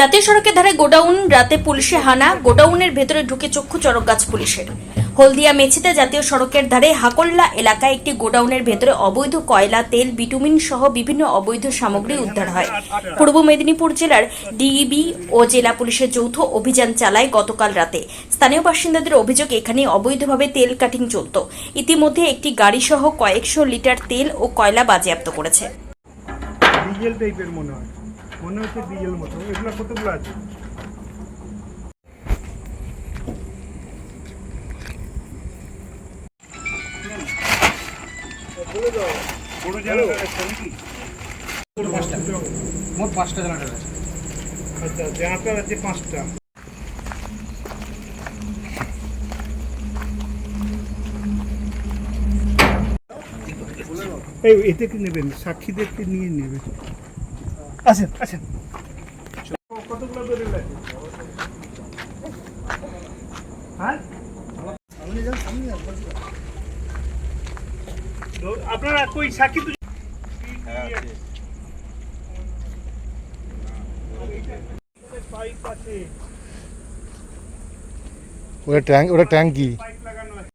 জাতীয় সড়কের ধারে গোডাউন, রাতে পুলিশে হানা, গোডাউনের ভেতরে ঢুকে চক্ষু চড়ক গাছ পুলিশের। হলদিয়া মেছিতে জাতীয় সড়কের ধারে হাকল্লা এলাকায় একটি গোডাউনের ভেতরে অবৈধ কয়লা, তেল, বিটুমিন সহ বিভিন্ন অবৈধ সামগ্রী উদ্ধার হয়। পূর্ব মেদিনীপুর জেলার ডিইবি ও জেলা পুলিশের যৌথ অভিযান চালায় গতকাল রাতে। স্থানীয় বাসিন্দাদের অভিযোগ, এখানে অবৈধভাবে তেল কাটিং চলত। ইতিমধ্যে একটি গাড়ি সহ কয়েকশো লিটার তেল ও কয়লা বাজেয়াপ্ত করেছে। মনে হয়। মনে হচ্ছে ডিজেল মতো। এগুলো কতগুলো আছে? মোট পাঁচটা জেনারেটর আছে। আচ্ছা জেনারেটর আছে পাঁচটা। এই এতে কি নেবেন? সাক্ষীদেরকে নিয়ে নেবেন। আসেন আসেন। কতগুলো বেরোল আছে হ্যাঁ? আপনারা কই সাক্ষী তো ওটা ট্যাঙ্ক ওটা ট্যাঙ্কি। পাইপ